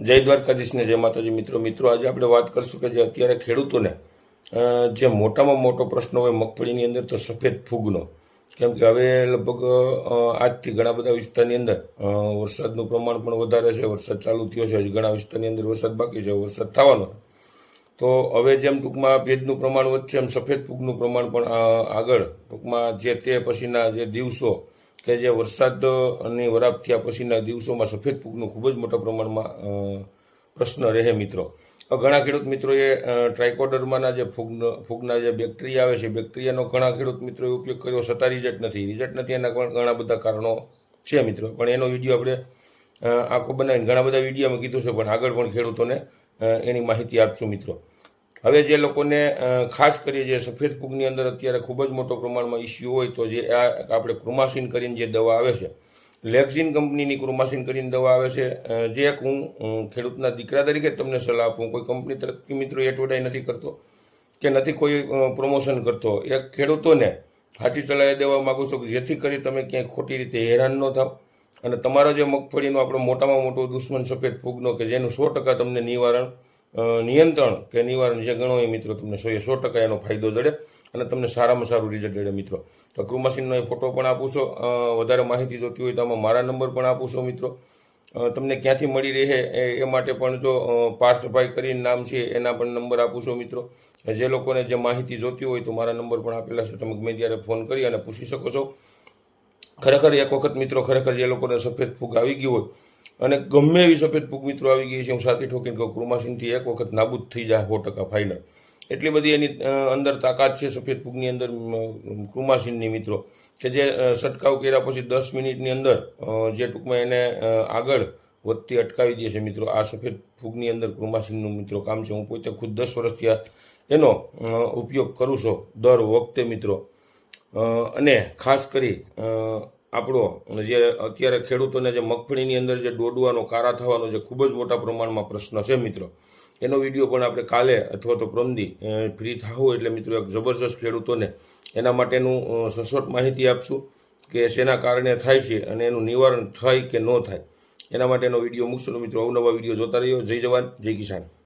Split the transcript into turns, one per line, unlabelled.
જય દ્વારકાધીશને જય માતાજી. મિત્રો મિત્રો, આજે આપણે વાત કરશું કે જે અત્યારે ખેડૂતોને જે મોટામાં મોટો પ્રશ્ન હોય મગફળીની અંદર તો સફેદ ફૂગનો. કેમ કે હવે લગભગ આજથી ઘણા બધા વિસ્તારની અંદર વરસાદનું પ્રમાણ પણ વધારે છે. વરસાદ ચાલુ થયો છે. હજી ઘણા વિસ્તારની અંદર વરસાદ બાકી છે. વરસાદ થવાનો તો હવે જેમ ટૂંકમાં ભેજનું પ્રમાણ વધશે, એમ સફેદ ફૂગનું પ્રમાણ પણ આગળ ટૂંકમાં જે તે પછીના જે દિવસો કે જે વરસાદની વરાપ થયા પછીના દિવસોમાં સફેદ ફૂગનું ખૂબ જ મોટા પ્રમાણમાં પ્રશ્ન રહે મિત્રો. ઘણા ખેડૂત મિત્રોએ ટ્રાયકોડરમાંના જે ફૂગ ફૂગના જે બેક્ટેરિયા આવે છે બેક્ટેરિયાનો ઘણા ખેડૂત મિત્રોએ ઉપયોગ કર્યો, છતાં રિઝલ્ટ નથી. રિઝલ્ટ નથી એના પણ ઘણા બધા કારણો છે મિત્રો. પણ એનો વીડિયો આપણે આખો બનાવીને ઘણા બધા વિડીયોમાં કીધું છે, પણ આગળ પણ ખેડૂતોને એની માહિતી આપશું મિત્રો. હવે જે લોકોને ખાસ કરી જે સફેદ ફૂગની અંદર અત્યારે ખૂબ જ મોટો પ્રમાણમાં ઇસ્યુ હોય તો જે આ આપણે ક્રુમાસીન કરીને જે દવા આવે છે, લેક્ઝિન કંપનીની ક્રુમાસીન કરીને દવા આવે છે જે એક હું ખેડૂતના દીકરા તરીકે તમને સલાહ આપું, કોઈ કંપની તરફથી મિત્રો એડવર્ટાઈઝ નથી કરતો કે નથી કોઈ પ્રમોશન કરતો. એક ખેડૂતોને સાચી સલાહ એ દેવા માગું છું કે જેથી કરી તમે ક્યાંય ખોટી રીતે હેરાન ન થાવ અને તમારો જે મગફળીનો આપણો મોટામાં મોટો દુશ્મન સફેદ ફૂગનો કે જેનું સો ટકા તમને નિવારણ નિયંત્રણ, કે નિવારણ જે ગણો એ મિત્રો તમને સો એ સો ટકા એનો ફાયદો જડે અને તમને સારામાં સારું રિઝલ્ટ જડે મિત્રો. તો ક્રુમાસીનનો એ ફોટો પણ આપું છો. વધારે માહિતી જોતી હોય તો આમાં મારા નંબર પણ આપું છો મિત્રો. તમને ક્યાંથી મળી રહે એ માટે પણ જો પાર્થભાઈ કરીને નામ છે એના પણ નંબર આપું છું મિત્રો. જે લોકોને જે માહિતી જોતી હોય તો મારા નંબર પણ આપેલા છે. તમે ગમે ત્યારે ફોન કરી અને પૂછી શકો છો. ખરેખર એક વખત મિત્રો, ખરેખર જે લોકોને સફેદ ફૂગ આવી ગયું હોય અને ગમે એવી સફેદ ફૂગ મિત્રો આવી ગઈ છે હું સાથે ઠોકીને કહું ક્રુમાસીનથી એક વખત નાબૂદ થઈ જાય સો ટકા ફાઇનલ એટલી બધી એની અંદર તાકાત છે સફેદ ફૂગની અંદર અમ, મિત્રો કે જે છટકાવ કર્યા પછી દસ મિનિટની અંદર જે ટૂંકમાં એને આગળ વધતી અટકાવી દે છે મિત્રો આ સફેદ ફૂગની અંદર ક્રુમાસીનનું મિત્રો કામ છે. હું પોતે ખુદ દસ વર્ષથી આ એનો ઉપયોગ કરું છું દર વખતે મિત્રો. અને ખાસ કરી આપણો જે અત્યારે ખેડૂતોને જે મગફળીની અંદર જે દોડવાનો, કારા થવાનો જે ખૂબ જ મોટા પ્રમાણમાં પ્રશ્ન છે મિત્રો. એનો વીડિયો પણ આપણે કાલે અથવા તો પ્રમદી ફ્રી થવું એટલે મિત્રો એક જબરજસ્ત ખેડૂતોને એના માટેનું સશોટ માહિતી આપશું કે શેના કારણે થાય છે અને એનું નિવારણ થાય કે ન થાય. એના માટેનો વીડિયો મૂકશું મિત્રો, અવનવા વીડિયો જોતા રહ્યો જય જવાન, જય કિસાન.